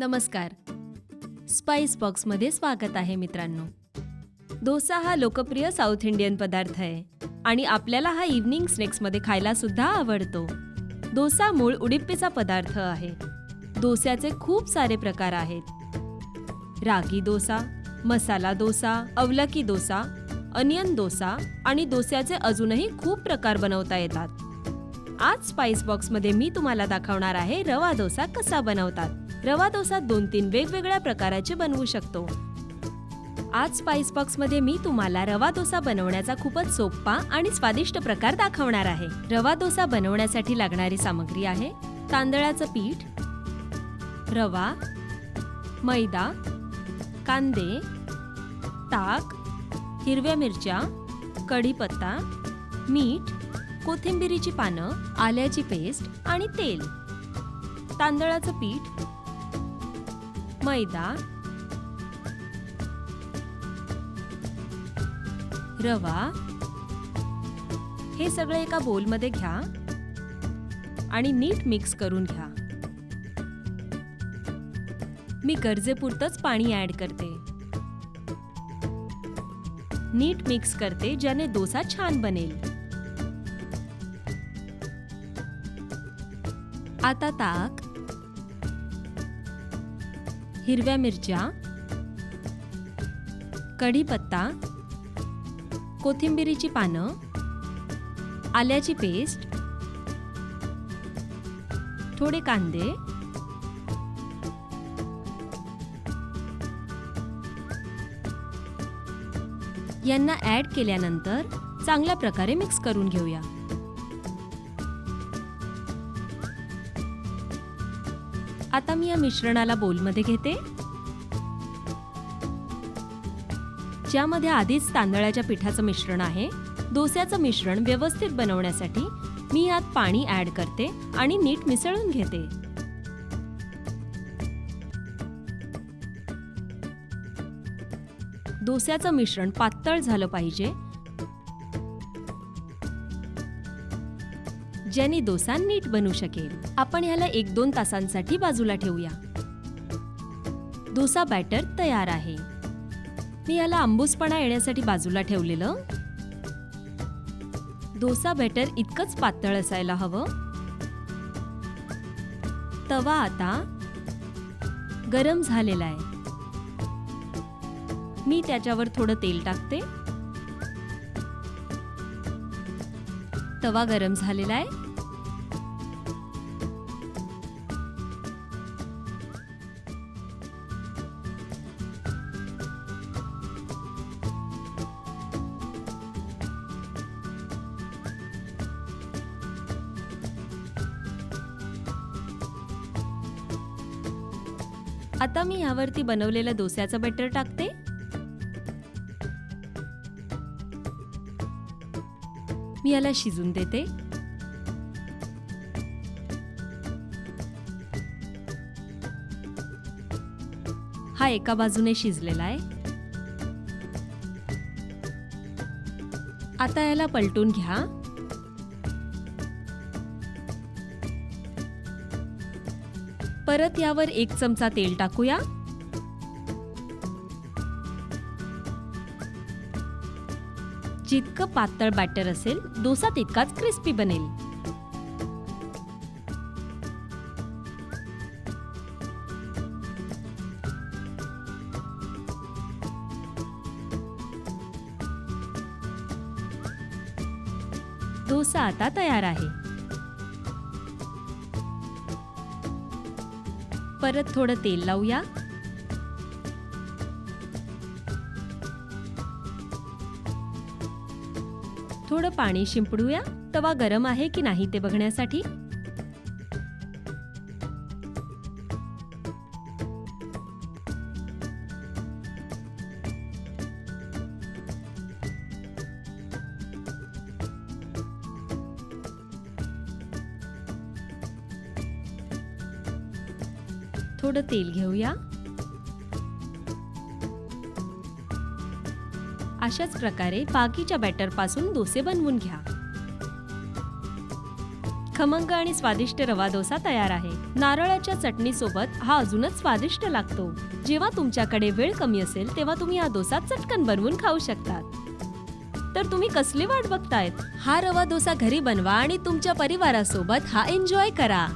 नमस्कार. स्पाइस बॉक्समध्ये स्वागत आहे मित्रांनो. डोसा हा लोकप्रिय साऊथ इंडियन पदार्थ आहे आणि आपल्याला हा इव्हनिंग स्नॅक्समध्ये खायला सुद्धा आवडतो. डोसा मूळ उडिप्पीचा पदार्थ आहे. डोस्याचे खूप सारे प्रकार आहेत. रागी डोसा मसाला डोसा अवलकी डोसा अनियन डोसा आणि डोस्याचे अजूनही खूप प्रकार बनवता येतात. आज स्पाइस बॉक्समध्ये मी तुम्हाला दाखवणार आहे रवा डोसा कसा बनवतात. रवा डोसा दोन तीन वेगवेगळ्या प्रकाराचे बनवू शकतो. आज स्पाइस बॉक्समध्ये मी तुम्हाला रवा डोसा बनवण्याचा खूपच सोपा आणि स्वादिष्ट प्रकार दाखवणार आहे. रवा डोसा बनवण्यासाठी लागणारी सामग्री आहे तांदळाचं पीठ रवा मैदा कांदे ताक हिरव्या मिरच्या कढीपत्ता मीठ कोथिंबिरीची पानं आल्याची पेस्ट आणि तेल. तांदळाचं पीठ मैदा रवा हे सगळे एका बोलमध्ये घ्या आणि नीट मिक्स करून घ्या. मी गरजेपुरतंच पाणी ऍड करते. नीट मिक्स करते ज्याने डोसा छान बनेल. आता ताक हिरव्या मिरच्या कढीपत्ता कोथिंबिरीची पानं आल्याची पेस्ट थोडे कांदे यांना ॲड केल्यानंतर चांगल्या प्रकारे मिक्स करून घेऊया. आता मी या मिश्रणाला बोलमध्ये घेते. ज्यामध्ये आधीच तांदळाच्या पिठाचं मिश्रण आहे. डोस्याचं मिश्रण व्यवस्थित बनवण्यासाठी मी यात पाणी ऍड करते आणि नीट मिसळून घेते. डोस्याचं मिश्रण पातळ झालं पाहिजे. ज्याने डोसा नीट बनू शकेल. आपण ह्याला एक दोन तासांसाठी बाजूला ठेवूया. डोसा बॅटर तयार आहे. मी याला आंबूसपणा येण्यासाठी बाजूला ठेवलेलं. डोसा बॅटर इतकंच पातळ असायला हवं. तवा आता गरम झालेला आहे. मी त्याच्यावर थोडं तेल टाकते. तवा गरम झालेला आहे. आता मी ह्यावरती बनवलेलं डोस्याचं बॅटर टाकते. मी याला शिजून देते. हा एका बाजूने शिजलेला आहे. आता याला पलटून घ्या. परत यावर एक चमचा तेल टाकूया. जितकं पातळ बॅटर असेल डोसा तितकाच क्रिस्पी बनेल. डोसा आता तयार आहे. परत थोडं तेल लावूया. थोडं पाणी शिंपडूया. तवा गरम आहे की नाही ते बघण्यासाठी? थोडं तेल घेऊया. अशाच प्रकारे बाकीच्या बॅटरपासून डोसे बनवून घ्या. खमंग आणि स्वादिष्ट रवा डोसा तयार आहे. नारळाच्या चटणी सोबत हा अजूनच स्वादिष्ट लागतो. जेव्हा तुमच्याकडे वेळ कमी असेल तेव्हा तुम्ही हा डोसा चटकन बनवून खाऊ शकतात. तर तुम्ही कसली वाट बघतायत? हा रवा डोसा घरी बनवा आणि तुमच्या परिवारासोबत हा एन्जॉय करा.